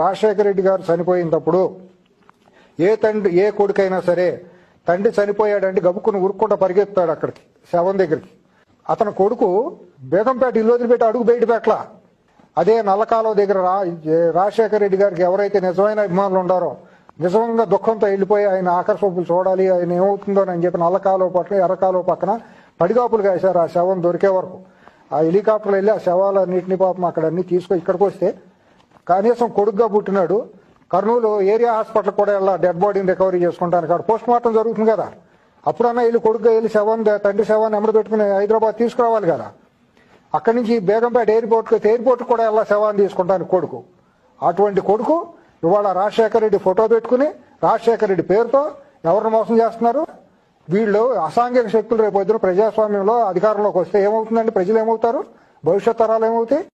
రాజశేఖర రెడ్డి గారు చనిపోయినప్పుడు ఏ తండ్రి ఏ కొడుకైనా సరే తండ్రి చనిపోయాడంటే గబుక్కుని ఉరుక్కుంటా పరిగెత్తాడు అక్కడికి శవం దగ్గరికి. అతని కొడుకు బేగంపేట ఇల్లు వదిలిపెట్టి అడుగు బయట పెట్టల. అదే నల్లకాలువ దగ్గర రా రాజశేఖర రెడ్డి గారికి ఎవరైతే నిజమైన అభిమానులు ఉండారో నిజంగా దుఃఖంతో వెళ్ళిపోయి ఆయన ఆకర్షపులు చూడాలి ఆయన ఏమవుతుందో అని చెప్పి నల్లకాలువ పక్కన ఎర్రకాలువ పక్కన పడిగాపులు కాశారు. ఆ శవం దొరికే వరకు. ఆ హెలికాప్టర్లు వెళ్ళి ఆ శవాలన్నింటినీ పాపం అక్కడ అన్ని తీసుకొని ఇక్కడికి వస్తే కనీసం కొడుగ్గా పుట్టినాడు. కర్నూలు ఏరియా హాస్పిటల్ కూడా వెళ్ళా డెడ్ బాడీని రికవరీ చేసుకుంటాను కాదు. పోస్ట్ మార్టం జరుగుతుంది కదా. అప్పుడన్నా వెళ్ళి కొడుగ్గా వెళ్ళి శవం తండ్రి శవాన్ని ఎమ్మడి పెట్టుకుని హైదరాబాద్ తీసుకురావాలి కదా. అక్కడి నుంచి బేగంపేట ఎయిర్పోర్ట్ ఎయిర్పోర్ట్ కూడా వెళ్ళా శవాన్ని తీసుకుంటాను కొడుకు. అటువంటి కొడుకు ఇవాళ రాజశేఖర రెడ్డి ఫోటో పెట్టుకుని రాజశేఖర రెడ్డి పేరుతో ఎవరిని మోసం చేస్తున్నారు? వీళ్ళు అసాంఘిక శక్తులు రేపు ప్రజాస్వామ్యంలో అధికారంలోకి వస్తే ఏమవుతుందండి? ప్రజలు ఏమవుతారు? భవిష్యత్ తరాలు ఏమవుతాయి?